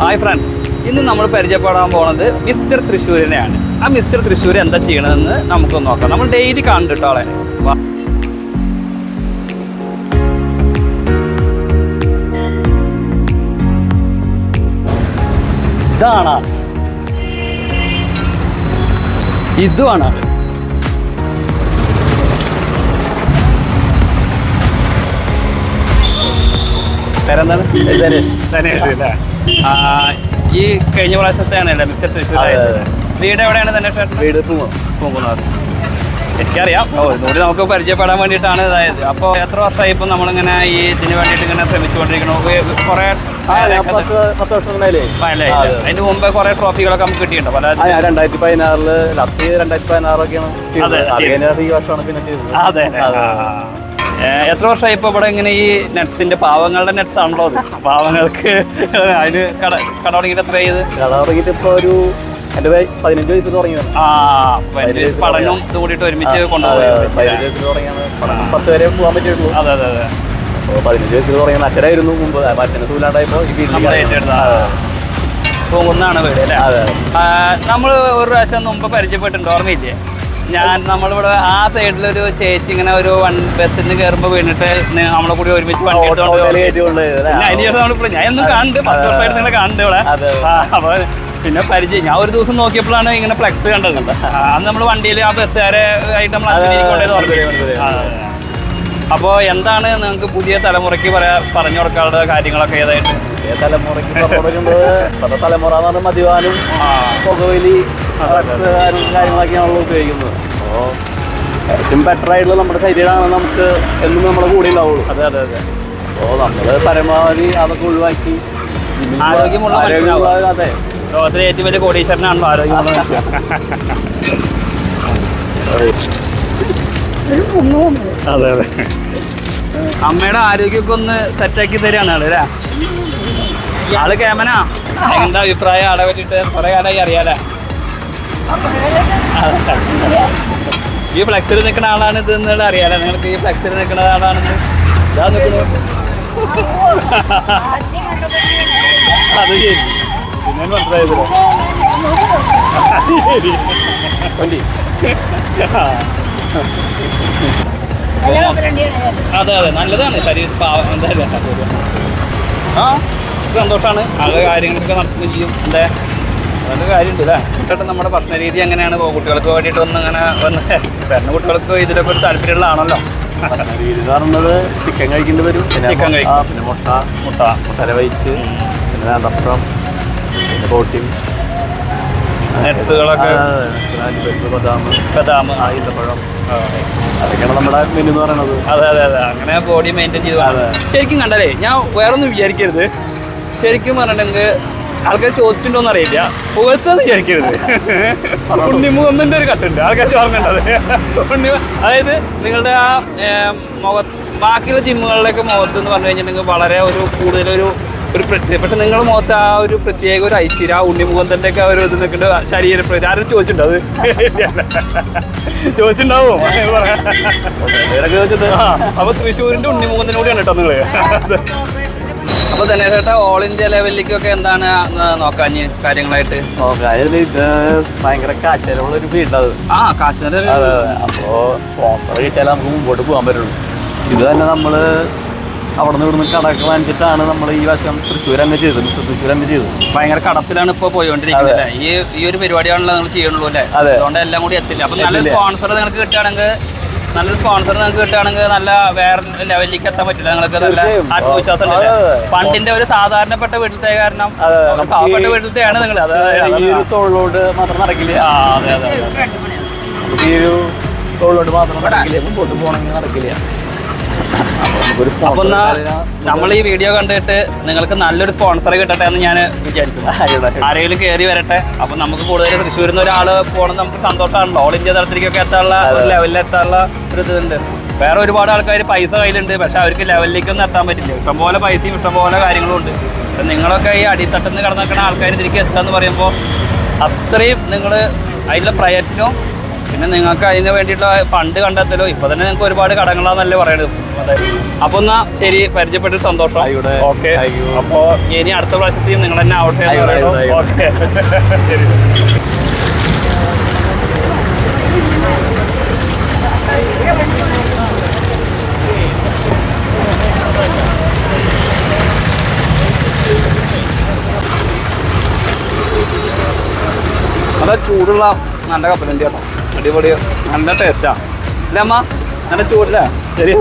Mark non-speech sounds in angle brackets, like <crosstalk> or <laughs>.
Hi friends ഇന്ന് നമ്മൾ പരിചയപ്പെടാൻ പോണത് മിസ്റ്റർ തൃശ്ശൂരിനെയാണ് ആ മിസ്റ്റർ തൃശ്ശൂർ എന്താ ചെയ്യണമെന്ന് നമുക്കൊന്ന് നോക്കാം നമ്മൾ ഡെയിലി കാണുന്നുണ്ട് ആളെ. ഇതാണ്. ഇതുമാണ്. പേരെന്താണ് ധനേഷ് അല്ലേ? ആ, ഈ കഴിഞ്ഞ പ്രാവശ്യത്തെയാണ് അല്ലേ മിസ്റ്റർ തൃശ്ശൂർ. വീട് എവിടെയാണ് തന്നെ ചേട്ടൻ വീട് പൂങ്ങോ പോകുന്നത് എനിക്കറിയാം. ഇതുകൂടി നമുക്ക് പരിചയപ്പെടാൻ വേണ്ടിയിട്ടാണ് ഇതായത്. അപ്പോൾ എത്ര വർഷമായി ഇപ്പം നമ്മളിങ്ങനെ ഈ ഇതിന് വേണ്ടിയിട്ട് ഇങ്ങനെ ശ്രമിച്ചുകൊണ്ടിരിക്കണു കുറേ അതിന് മുമ്പ് കുറെ ട്രോഫികളൊക്കെ നമുക്ക് കിട്ടിയിട്ടുണ്ട്? പല രണ്ടായിരത്തി പതിനാറിൽ ലാസ്റ്റ് രണ്ടായിരത്തി പതിനാറൊക്കെയാണ് അതെ, അത്. എത്ര വർഷമായി ഇപ്പൊ ഇവിടെ ഇങ്ങനെ ഈ നെറ്റ്സിന്റെ പാവങ്ങളുടെ നെറ്റ്സ് ആണല്ലോ അത്? പാവങ്ങൾക്ക് അതിന് കട കട തുടങ്ങിയിട്ട് എത്ര ചെയ്ത് കട തുടങ്ങിയിട്ട് ഇപ്പൊ ഒരു വയ- പതിനഞ്ച് വയസ്സ് തുടങ്ങി ആ പഠനവും ഇത് കൂടിയിട്ട് ഒരുമിച്ച് കൊണ്ടുപോകും പത്ത് വരെ പോകാൻ പറ്റുള്ളൂ അതെ അതെ അതെ. പതിനഞ്ച് വയസ്സിൽ തുടങ്ങിയ അച്ഛനായിരുന്നു മുമ്പ്. അച്ഛനെ സൂലാണ്ടായപ്പോ ഈ വീട്ടിൽ പോകുന്നതാണ് വീട് അല്ലേ? നമ്മൾ ഒരു പ്രാവശ്യം മുമ്പ് പരിചയപ്പെട്ടിട്ടുണ്ട്? ഓർമ്മയില്ലേ? ഞാൻ നമ്മളിവിടെ ആ സൈഡിലൊരു ചേച്ചി ഇങ്ങനെ ഒരു വൺ ബസ്സിന് കയറുമ്പോ കയറുമ്പോൾ വീണിട്ട് നമ്മളെ കൂടി ഒരുമിച്ച് വണ്ടി എടുത്തോണ്ട് ഞാൻ എന്നും പത്ത് വർഷമായിട്ട് നിങ്ങളെ ഇവിടെ. അപ്പൊ പിന്നെ പരിചയം. ഞാൻ ഒരു ദിവസം നോക്കിയപ്പോഴാണ് ഇങ്ങനെ ഫ്ലെക്സ് കണ്ടത്. അന്ന് നമ്മൾ വണ്ടിയിൽ ആ ബസ്സുകാരെ ആയിട്ട് നമ്മൾ. അപ്പോൾ എന്താണ് നിങ്ങൾക്ക് പുതിയ തലമുറയ്ക്ക് പറയാ പറഞ്ഞു കൊടുക്കാനുള്ള കാര്യങ്ങളൊക്കെ ഏതായിട്ട്? തലമുറയ്ക്ക് തലമുറ എന്ന് പറഞ്ഞാൽ മദ്യപാനും പുകവലി drugs കാര്യങ്ങളും കാര്യങ്ങളൊക്കെയാണല്ലോ ഉപയോഗിക്കുന്നത്. അപ്പോൾ ഏറ്റവും ബെറ്റർ ആയിട്ടുള്ള നമ്മുടെ ശരീരമാണ് നമുക്ക് എന്നും നമ്മുടെ കൂടെ ഉണ്ടാവുള്ളൂ. അതെ അതെ അതെ. അപ്പോൾ നമ്മൾ പരമാവധി അതൊക്കെ ഒഴിവാക്കി. ആരോഗ്യമുള്ള അതെ. ലോകത്തിലെ ഏറ്റവും വലിയ കോടീശ്വരനാണല്ലോ ആരോഗ്യമുള്ള. അതെ. അതെ അമ്മയുടെ ആരോഗ്യമൊക്കെ ഒന്ന് സെറ്റാക്കി തരികയാണ് ആൾ അല്ലേ? ആൾ കേമനാ? എന്താ അഭിപ്രായം? ആളെ പറ്റിയിട്ട് കുറെ കാലമായി അറിയാലേ ഈ ഫ്ലക്സിൽ നിൽക്കുന്ന ആളാണ് ഇത് എന്നുള്ള അറിയാലോ. നിങ്ങൾക്ക് ഈ ഫ്ലക്സിൽ നിൽക്കുന്ന ആളാണെന്ന്. ഇതാ നിൽക്കുന്നു അത് ശരി. പിന്നെ മനസ്സിലായതില്ല അതെ അതെ നല്ലതാണ്. ശരീരം പാവം. എന്തായാലും. ആ സന്തോഷമാണ് അത് കാര്യങ്ങളൊക്കെ നടത്തുകയും ചെയ്യും. എന്താ? നല്ല കാര്യമുണ്ട് അല്ലേ കുട്ടികളുടെ നമ്മുടെ ഭക്ഷണ രീതി എങ്ങനെയാണ് കുട്ടികൾക്ക് വേണ്ടിയിട്ട് ഒന്ന് അങ്ങനെ വന്ന് <laughs> വരുന്ന കുട്ടികൾക്ക് ഇതിലൊക്കെ ഒരു താല്പര്യമുള്ളതാണല്ലോ. രീതി പറയുന്നത് ചിക്കൻ കഴിക്കേണ്ടി വരും. പിന്നെ ചിക്കൻ കഴിക്കും. പിന്നെ മുട്ട. മുട്ട. മുട്ടര വൈറ്റ് പിന്നെ നേന്ത്രപ്പഴം പിന്നെ പ്രോട്ടീൻ നട്സുകളൊക്കെ. ബദാം. ബദാം. ആ ഈന്തപ്പഴം. അതൊക്കെയാണ് നമ്മുടെ മെനു എന്ന് പറയുന്നത്. അതെ അതെ അതെ. അങ്ങനെ ബോഡി മെയിന്റെയിൻ ചെയ്ത്. ശരിക്കും കണ്ടല്ലേ ഞാൻ വേറൊന്നും വിചാരിക്കരുത്. ശരിക്കും പറഞ്ഞിട്ടുണ്ടെങ്കിൽ ആൾക്കാർ ചോദിച്ചിട്ടുണ്ടോന്ന് അറിയില്ല. പുകഴ്ത്തെന്ന് വിചാരിക്കരുത്. ഉണ്ണിമുഖന്നിന്റെ ഒരു കട്ടുണ്ട് ആൾക്കാർ ഓർമ്മയുണ്ടത് ഉണ്ണി അതായത് നിങ്ങളുടെ ആ മുഖ ബാക്കിയുള്ള ജിമ്മുകളിലൊക്കെ മുഖത്ത് എന്ന് പറഞ്ഞു കഴിഞ്ഞിട്ടുണ്ടെങ്കിൽ വളരെ ഒരു കൂടുതലൊരു ഒരു പ്രത്യേക പക്ഷെ നിങ്ങളുടെ മുഖത്ത് ആ ഒരു പ്രത്യേക ഒരു ഐശ്വര്യ ആ ഉണ്ണിമുഖം തന്നെ ഒക്കെ ഒരു ഇത് നിൽക്കുന്ന ശരീര ആരും ചോദിച്ചിട്ടുണ്ടോ അത്? ചോദിച്ചിട്ടുണ്ടാവും? അപ്പൊ തൃശ്ശൂരിന്റെ ഉണ്ണിമുഖത്തിനും കൂടിയാണ് കേട്ടോ നിങ്ങൾ? അപ്പൊ തന്നെ ചേട്ടാ ഓൾ ഇന്ത്യ ലെവലിലേക്കൊക്കെ എന്താണ് നോക്കാൻ കാര്യങ്ങളായിട്ട്? നോക്കാനും ഇത് ഭയങ്കര കാശുള്ള ഒരു ഫീൽഡത് ആ അതെ അപ്പോ സ്പോൺസർ കിട്ടിയാലേ നമുക്ക് മുമ്പോട്ട് പോകാൻ പറ്റുള്ളൂ. ഇത് തന്നെ നമ്മൾ അവിടെ നിന്ന് ഇവിടുന്ന് കടക്ക് വാങ്ങിച്ചിട്ടാണ് നമ്മൾ ഈ വർഷം തൃശ്ശൂർ തന്നെ ചെയ്തത്. മിസ്റ്റർ തൃശ്ശൂർ തന്നെ ചെയ്തത്. ഭയങ്കര കടത്തിലാണ് ഇപ്പൊ പോയിക്കൊണ്ടിരിക്കുന്നത് ഈ ഈ ഒരു പരിപാടിയാണല്ലോ നിങ്ങൾ ചെയ്യണുള്ളൂ അല്ലേ? അതെ. അതുകൊണ്ട് എല്ലാം കൂടി എത്തില്ല. അപ്പൊ നല്ല സ്പോൺസർ നിങ്ങൾക്ക് കിട്ടുകയാണെങ്കിൽ നല്ലൊരു സ്പോൺസർ നിങ്ങൾക്ക് കിട്ടുകയാണെങ്കിൽ നല്ല വേറെ ലെവലിലേക്ക് എത്താൻ പറ്റില്ല. നിങ്ങൾക്ക് നല്ല ആത്മവിശ്വാസം പണ്ടിന്റെ ഒരു സാധാരണപ്പെട്ട വീട്ടിലത്തെ കാരണം പാവപ്പെട്ട വീട്ടിലത്തെയാണ് നിങ്ങൾ തോളിലോട്ട് മാത്രം നടക്കില്ല? ആ അതെ അതെ ഈ ഒരു തോളിലോട്ട് മാത്രം നടക്കില്ല? മുമ്പോട്ട് പോകണമെങ്കിൽ നടക്കില്ല? അപ്പൊ എന്നാ നമ്മൾ ഈ വീഡിയോ കണ്ടിട്ട് നിങ്ങൾക്ക് നല്ലൊരു സ്പോൺസർ കിട്ടട്ടെ എന്ന് ഞാൻ വിചാരിക്കുന്നു. ആരെങ്കിലും കയറി വരട്ടെ. അപ്പൊ നമുക്ക് കൂടുതൽ തൃശ്ശൂരിൽ നിന്ന് ഒരാൾ പോകണം നമുക്ക് സന്തോഷമാണല്ലോ ഓൾ ഇന്ത്യ തലത്തിലേക്കൊക്കെ എത്താനുള്ള ലെവലിൽ എത്താനുള്ള ഒരു ഇതുണ്ട്. വേറെ ഒരുപാട് ആൾക്കാർ പൈസ കയ്യിലുണ്ട്. പക്ഷെ അവർക്ക് ലെവലിലേക്കൊന്നും എത്താൻ പറ്റില്ല. ഇഷ്ടംപോലെ പൈസയും ഇഷ്ടംപോലെ കാര്യങ്ങളും ഉണ്ട്. അപ്പൊ നിങ്ങളൊക്കെ ഈ അടിത്തട്ടിൽ നിന്ന് കിടന്നിരിക്കുന്ന ആൾക്കാർ ഇതിലേക്ക് എത്താന്ന് പറയുമ്പോൾ അത്രയും നിങ്ങൾ അതിലെ പ്രയത്നവും പിന്നെ നിങ്ങൾക്ക് അതിന് വേണ്ടിയിട്ടുള്ള ഫണ്ട് കണ്ടെത്തലോ? ഇപ്പൊ തന്നെ നിങ്ങൾക്ക് ഒരുപാട് കടങ്ങളാന്നല്ലേ പറയണത്. അപ്പൊ എന്നാ ശരി പരിചയപ്പെട്ട് സന്തോഷം. ഓക്കെ. അപ്പോ ഇനി അടുത്ത പ്രാവശ്യത്തെയും നിങ്ങൾ തന്നെ ആവട്ടെ. ഓക്കെ. നല്ല <laughs> ചൂടുള്ള നല്ല കപ്പലണ്ടി കേട്ടോ. അടിപൊളി നല്ല ടേസ്റ്റാ അല്ലേ അമ്മ? നല്ല ചൂടല്ലേ? ശരി